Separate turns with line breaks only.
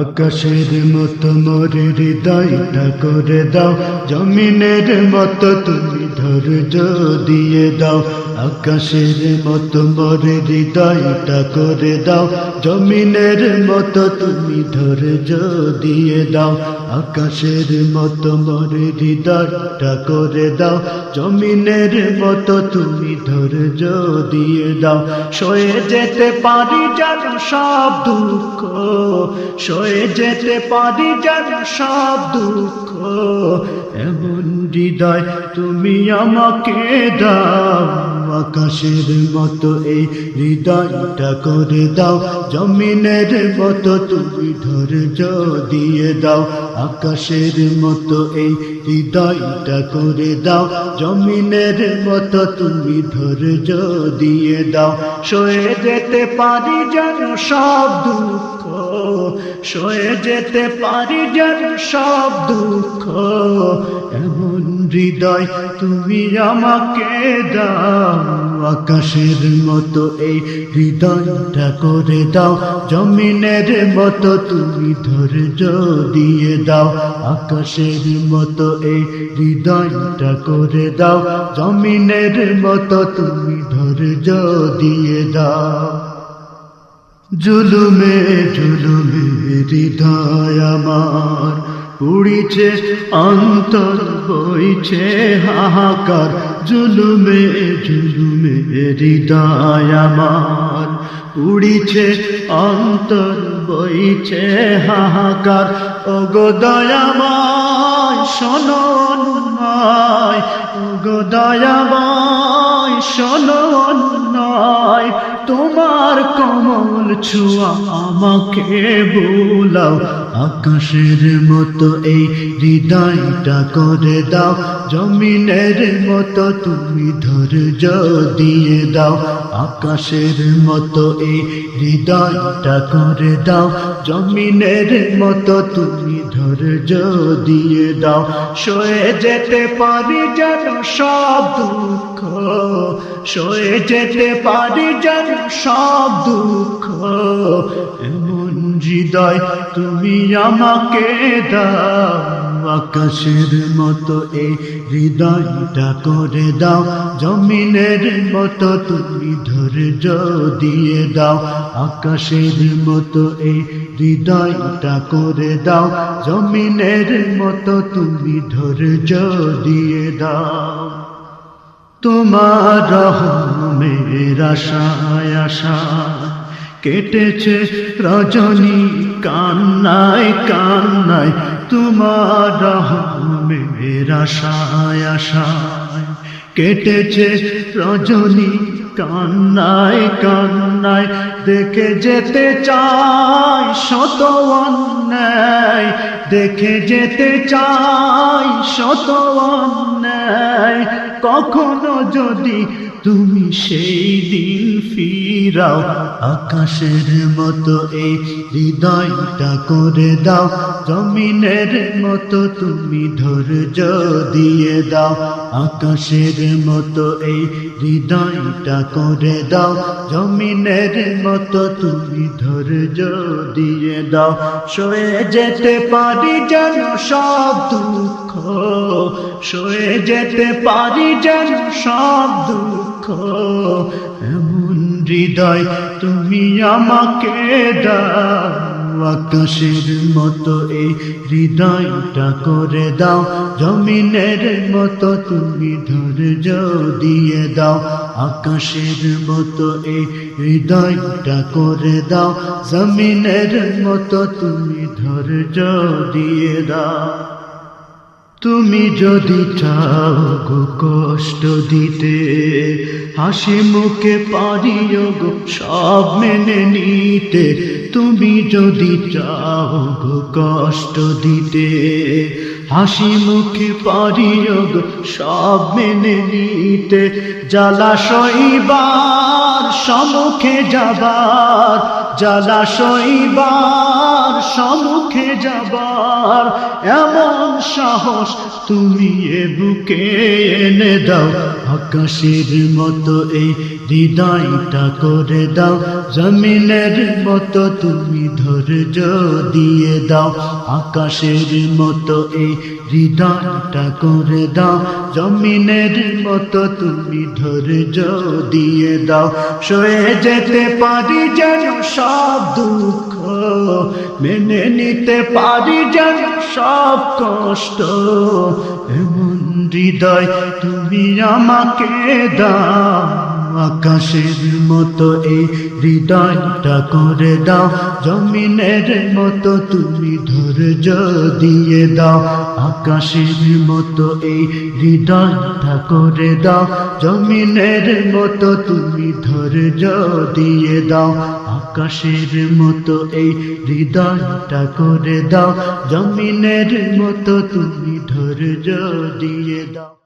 আকাশের মতো মোর হৃদয়টা করে দাও জমিনের মতো তুমি। ধৈর্য দিয়ে দাও, আকাশের মতো মোর হৃদয়টা করে দাও। জমিনের মতো তুমি ধৈর্য দিয়ে দাও, আকাশের মতো মোর হৃদয়টা করে দাও। জমিনের মতো তুমি ধৈর্য দিয়ে দাও, সয়ে যেতে পারি যেন সব দুঃখ, সয়ে যেতে পারি যেন সব দুঃখ। এমন হৃদয় তুমি আমাকে দাও। আকাশের মতো এই হৃদয়টা করে দাও। জমিনের মতো তুমি ধৈর্য দিয়ে দাও। আকাশের মতো এই হৃদয়টা করে দাও। জমিনের মতো তুমি ধৈর্য দিয়ে দাও। সয়ে যেতে পারি যেন সব দুঃখ, সয়ে যেতে পারি যেন সব দুঃখ। এমন হৃদয় তুমি আমাকে দাও। আকাশের মতো এই হৃদয়টা করে দাও। জমিনের মতো তুমি ধৈর্য দিয়ে দাও। আকাশের মতো এই হৃদয়টা করে দাও। জমিনের মতো তুমি ধৈর্য দিয়ে দাও। জুলুমে জুলুমে হৃদয় আমার উড়িছে অন্তর বইছে হাহাকার। জুলুমে জুলুমে হৃদয় উড়িছে, অন্তর বইছে হাহাকার। ওগো দয়াময়, শোনো নয় ওগো দয়াময়, শোনো নয় তোমার কমল ছুয়া আমাকে বোলাও আকাশের মতো এই হৃদয়টা করে দাও। জমিনের মতো তুমি ধৈর্য দিয়ে দাও। আকাশের মতো এই হৃদয়টা করে দাও। জমিনের মতো তুমি ধৈর্য দিয়ে দাও। সয়ে যেতে পারি যেন সব দুঃখ সয়ে যেতে পারি যেন সব দুঃখ। এমন হৃদয় তুমি আমাকে দাও, আকাশের মতো এই হৃদয়টা করে দাও, জমিনের মতো তুমি ধৈর্য দিয়ে দাও, আকাশের মতো এই হৃদয়টা করে দাও, জমিনের মতো তুমি ধৈর্য দিয়ে দাও। তোমার রহমের আশায় আশা কেটেছে রজনী কান্নায় কান্নায় তোমার রহমের আশায় আশায় কেটেছে রজনী কান্নায় কান্নায় দেখে যেতে চাই শত অন্যায় দেখে যেতে চাই শত অন্যায়। কখনো যদি তুমি সেই দিন ফিরাও, আকাশের মতো এই হৃদয়টা করে দাও, জমিনের মতো তুমি ধৈর্য দিয়ে দাও, আকাশের মতো এই হৃদয়টা করে দাও, জমিনের মতো তুমি ধৈর্য দিয়ে দাও, সয়ে যেতে পারি যেন সব দুঃখ, সয়ে যেতে পারি যেন সব দুঃখ। এমন হৃদয় তুমি আমাকে দাও। আকাশের মতো এই হৃদয়টা করে দাও, জমিনের মতো তুমি ধৈর্য দিয়ে দাও। আকাশের মতো এই হৃদয়টা করে দাও, জমিনের মতো তুমি ধৈর্য দিয়ে দাও। তুমি যদি চাও গো কষ্ট দিতে, হাসি মুখে পারিও গো সব মেনে নিতে, তুমি যদি চাও গো কষ্ট দিতে, হাসি মুখে পারিয়োগ সব মেনে নিতে জলাশয়বার সমুখে যাবার জলাশয়বার সমুখে যাবার, এমন সাহস তুমি এ বুকে এনে দাও। আকাশের মতো এই হৃদয়টা করে দাও। জমিনের মতো তুমি ধৈর্য দিয়ে দাও। আকাশের মতো এই হৃদয়টা করে দাও। জমিনের মতো তুমি ধৈর্য দিয়ে দাও। সয়ে যেতে পারি যেন সব দুঃখ, মেনে নিতে পারি যেন সব কষ্ট এমন হৃদয় তুমি আমাকে দাও। আকাশের মতো এই হৃদয়টা করে দাও। জমিনের মতো তুমি ধৈর্য দিয়ে দাও। আকাশের মতো এই হৃদয়টা করে দাও। জমিনের মতো তুমি ধৈর্য দিয়ে দাও। আকাশের মতো এই হৃদয়টা করে দাও। জমিনের মতো তুমি ধৈর্য দিয়ে দাও।